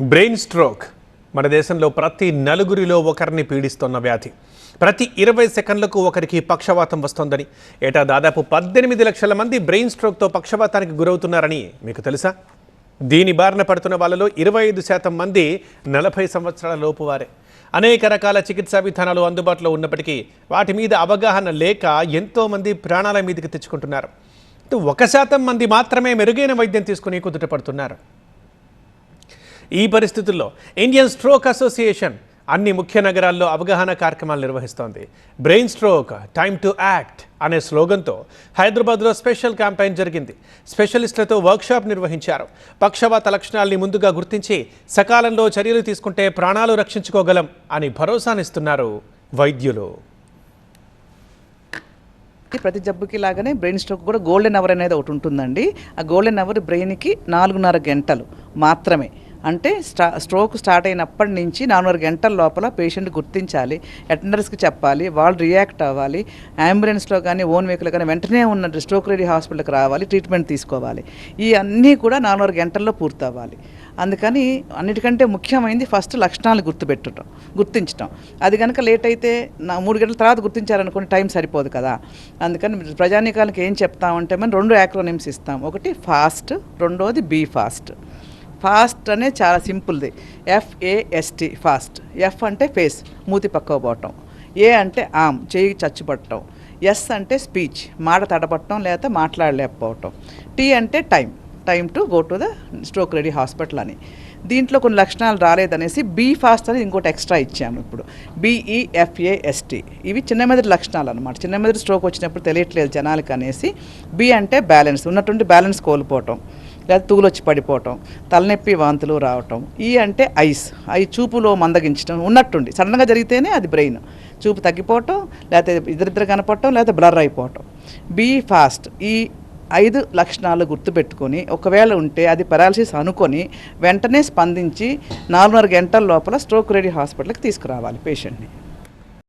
Brain stroke మన దేశంలో ప్రతి నలుగురిలో ఒకరిని పీడిస్తున్న వ్యాధి. ప్రతి ఇరవై సెకండ్లకు ఒకరికి పక్షవాతం వస్తోందని. ఏటా దాదాపు పద్దెనిమిది లక్షల మంది బ్రెయిన్ స్ట్రోక్తో పక్షవాతానికి గురవుతున్నారని మీకు తెలుసా? దీని బారిన పడుతున్న వాళ్ళలో ఇరవై ఐదు శాతం మంది నలభై సంవత్సరాల లోపు వారే. అనేక రకాల చికిత్సా విధానాలు అందుబాటులో ఉన్నప్పటికీ వాటి మీద అవగాహన లేక ఎంతోమంది ప్రాణాల మీదకి తెచ్చుకుంటున్నారు. ఒక శాతం మంది మాత్రమే మెరుగైన వైద్యం తీసుకుని కుదుటపడుతున్నారు ఈ పరిస్థితుల్లో ఇండియన్ స్ట్రోక్ అసోసియేషన్ అన్ని ముఖ్య నగరాల్లో అవగాహన కార్యక్రమాలు నిర్వహిస్తోంది. Brain stroke time to act అనే స్లోగన్తో హైదరాబాద్లో స్పెషల్ క్యాంపెయిన్ జరిగింది. స్పెషలిస్టులతో వర్క్షాప్ నిర్వహించారు. పక్షవాత లక్షణాల్ని ముందుగా గుర్తించి సకాలంలో చర్యలు తీసుకుంటే ప్రాణాలు రక్షించుకోగలం అని భరోసానిస్తున్నారు వైద్యులు. ప్రతి జబ్బుకి లాగానే బ్రెయిన్ స్ట్రోక్ కూడా గోల్డెన్ అవర్ అనేది ఒకటి ఉంటుందండి. ఆ గోల్డెన్ అవర్ బ్రెయిన్కి నాలుగున్నర గంటలు మాత్రమే. అంటే స్టా స్ట్రోక్ స్టార్ట్ అయినప్పటి నుంచి నాలుగున్నర గంటల లోపల పేషెంట్ గుర్తించాలి అటెండర్స్కి చెప్పాలి వాళ్ళు రియాక్ట్ అవ్వాలి అంబులెన్స్లో కానీ ఓన్ వెహికల్ కానీ వెంటనే ఉన్న స్ట్రోక్ రెడీ హాస్పిటల్కి రావాలి ట్రీట్మెంట్ తీసుకోవాలి. ఈ అన్నీ కూడా నాలుగున్నర గంటల్లో పూర్తవ్వాలి. అందుకని అన్నిటికంటే ముఖ్యమైనది ఫస్ట్ లక్షణాలు గుర్తుపెట్టడం గుర్తించడం అది కనుక లేట్ అయితే నా మూడు గంటల తర్వాత గుర్తించారనుకోండి టైం సరిపోదు కదా. అందుకని ప్రజానీకానికి ఏం చెప్తామంటే మనం రెండు యాక్రోనిమ్స్ ఇస్తాం. ఒకటి ఫాస్ట్ రెండోది బీ ఫాస్ట్. ఫాస్ట్ అనే చాలా సింపుల్ది. F A S T fast F అంటే ఫేస్ మూతి పక్కవ పోవటం. ఏ అంటే ఆమ్ చేయి చచ్చిపట్టడం ఎస్ అంటే స్పీచ్ మాట తడపట్టడం లేకపోతే మాట్లాడలేకపోవటం. టీ అంటే time time to go to the stroke ready hospital అని. దీంట్లో కొన్ని లక్షణాలు రాలేదనేసి బీ ఫాస్ట్ అని ఇంకోటి ఎక్స్ట్రా ఇచ్చాము ఇప్పుడు. బీఈఎఫ్ఏఎస్టీ ఇవి చిన్న మెదడు లక్షణాలు అనమాట చిన్న మెదడు స్ట్రోక్ వచ్చినప్పుడు తెలియట్లేదు జనాలకి అనేసి బి అంటే బ్యాలెన్స్ ఉన్నటువంటి బ్యాలెన్స్ కోల్పోవటం. లేదా తూలొచ్చి పడిపోవటం తలనొప్పి వాంతులు రావటం ఈ అంటే ఐస్. ఐ చూపులో మందగించడం ఉన్నట్టుండి. సడన్గా జరిగితేనే అది బ్రెయిన్. చూపు తగ్గిపోవటం లేకపోతే ఇద్దరిద్దరు కనపడటం లేకపోతే బ్లర్ అయిపోవటం. Be fast. ఈ ఐదు లక్షణాలు గుర్తుపెట్టుకొని ఒకవేళ ఉంటే అది పెరాలసిస్ అనుకొని వెంటనే స్పందించి నాలుగున్నర గంటల లోపల స్ట్రోక్ రెడీ హాస్పిటల్కి తీసుకురావాలి పేషెంట్ని.